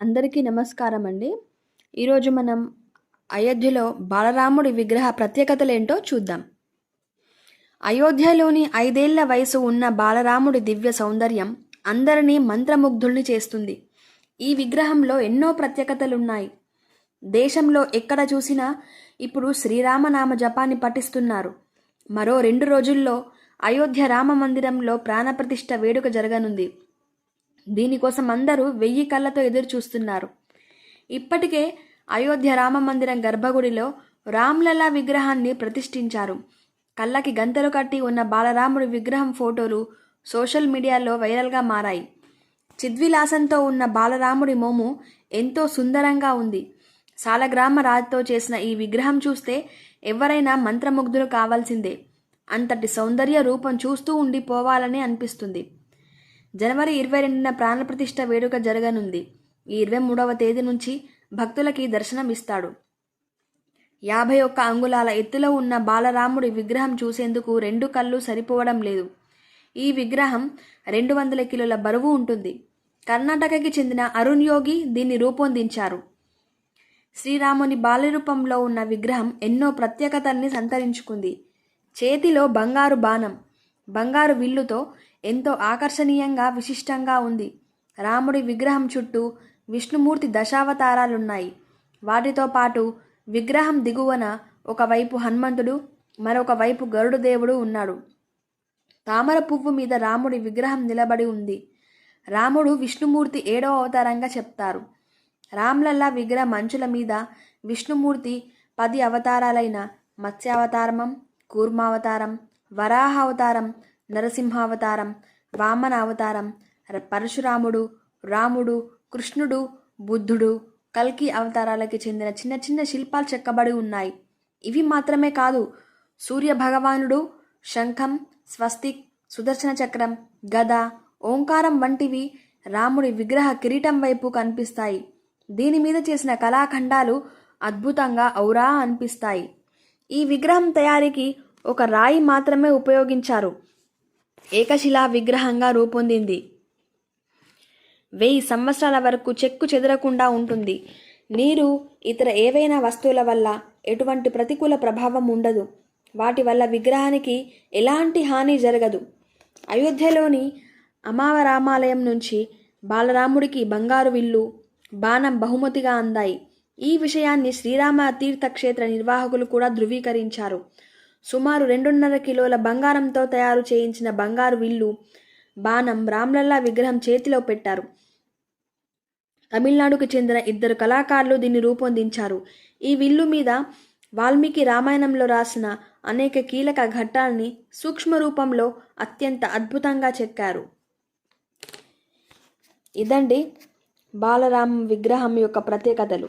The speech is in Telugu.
అందరికీ నమస్కారం అండి ఈరోజు మనం అయోధ్యలో బాలరాముడి విగ్రహ ప్రత్యేకతలేంటో చూద్దాం. అయోధ్యలోని ఐదేళ్ళ వయసు ఉన్న బాలరాముడి దివ్య సౌందర్యం అందరినీ మంత్రముగ్ధుల్ని చేస్తుంది. ఈ విగ్రహంలో ఎన్నో ప్రత్యేకతలున్నాయి. దేశంలో ఎక్కడ చూసినా ఇప్పుడు శ్రీరామనామ జపాన్ని పఠిస్తున్నారు. మరో రెండు రోజుల్లో అయోధ్య రామ మందిరంలో ప్రాణప్రతిష్ఠ వేడుక జరగనుంది. దీనికోసం అందరూ వెయ్యి కళ్ళతో ఎదురు చూస్తున్నారు. ఇప్పటికే అయోధ్య రామ మందిరం గర్భగుడిలో రామ్లలా విగ్రహాన్ని ప్రతిష్ఠించారు. కళ్ళకి గంతలు కట్టి ఉన్న బాలరాముడి విగ్రహం ఫోటోలు సోషల్ మీడియాలో వైరల్గా మారాయి. చిద్విలాసంతో ఉన్న బాలరాముడి మోము ఎంతో సుందరంగా ఉంది. సాలగ్రామ రాజుతో చేసిన ఈ విగ్రహం చూస్తే ఎవరైనా మంత్రముగ్ధులు కావాల్సిందే. అంతటి సౌందర్య రూపం చూస్తూ ఉండిపోవాలని అనిపిస్తుంది. జనవరి ఇరవై రెండున ప్రాణప్రతిష్ఠ వేడుక జరగనుంది. ఈ ఇరవై మూడవ తేదీ నుంచి భక్తులకి దర్శనం ఇస్తాడు. యాభై ఒక్క అంగుళాల ఎత్తులో ఉన్న బాలరాముడి విగ్రహం చూసేందుకు రెండు కళ్ళు సరిపోవడం లేదు. ఈ విగ్రహం రెండు వందల కిలోల బరువు ఉంటుంది. కర్ణాటకకి చెందిన అరుణ్ యోగి దీన్ని రూపొందించారు. శ్రీరాముని బాలరూపంలో ఉన్న విగ్రహం ఎన్నో ప్రత్యేకతల్ని సంతరించుకుంది. చేతిలో బంగారు బాణం బంగారు విల్లుతో ఎంతో ఆకర్షణీయంగా విశిష్టంగా ఉంది. రాముడి విగ్రహం చుట్టూ విష్ణుమూర్తి దశావతారాలున్నాయి. వాటితో పాటు విగ్రహం దిగువన ఒకవైపు హనుమంతుడు మరొక వైపు గరుడు దేవుడు ఉన్నాడు. తామర పువ్వు మీద రాముడి విగ్రహం నిలబడి ఉంది. రాముడు విష్ణుమూర్తి ఏడవ అవతారంగా చెప్తారు. రామ్లల్లా విగ్రహ మంచుల మీద విష్ణుమూర్తి పది అవతారాలైన మత్స్యావతారమం కూర్మావతారం వరాహ అవతారం నరసింహావతారం వామన అవతారం పరశురాముడు రాముడు కృష్ణుడు బుద్ధుడు కల్కి అవతారాలకి చెందిన చిన్న చిన్న శిల్పాలు చెక్కబడి ఉన్నాయి. ఇవి మాత్రమే కాదు సూర్య భగవానుడు శంఖం స్వస్తిక్ సుదర్శన చక్రం గద ఓంకారం వంటివి రాముడి విగ్రహ కిరీటం వైపు కనిపిస్తాయి. దీని మీద చేసిన కళాఖండాలు అద్భుతంగా ఔరా అనిపిస్తాయి. ఈ విగ్రహం తయారీకి ఒక రాయి మాత్రమే ఉపయోగించారు. ఏకశిలా విగ్రహంగా రూపొందింది. వెయ్యి సంవత్సరాల వరకు చెక్కు చెదరకుండా ఉంటుంది. నీరు ఇతర ఏవైనా వస్తువుల వల్ల ఎటువంటి ప్రతికూల ప్రభావం ఉండదు. వాటి వల్ల విగ్రహానికి ఎలాంటి హాని జరగదు. అయోధ్యలోని అమావరామాలయం నుంచి బాలరాముడికి బంగారు విల్లు బాణం బహుమతిగా అందాయి. ఈ విషయాన్ని శ్రీరామ తీర్థక్షేత్ర నిర్వాహకులు కూడా ధృవీకరించారు. సుమారు రెండున్నర కిలోల బంగారంతో తయారు చేయించిన బంగారు విల్లు బాణం రామ్లల్లా విగ్రహం చేతిలో పెట్టారు. తమిళనాడుకు చెందిన ఇద్దరు కళాకారులు దీన్ని రూపొందించారు. ఈ విల్లు మీద వాల్మీకి రామాయణంలో రాసిన అనేక కీలక ఘట్టాల్ని సూక్ష్మ రూపంలో అత్యంత అద్భుతంగా చెక్కారు. ఇదండి బాలరామ్ విగ్రహం యొక్క ప్రత్యేకతలు.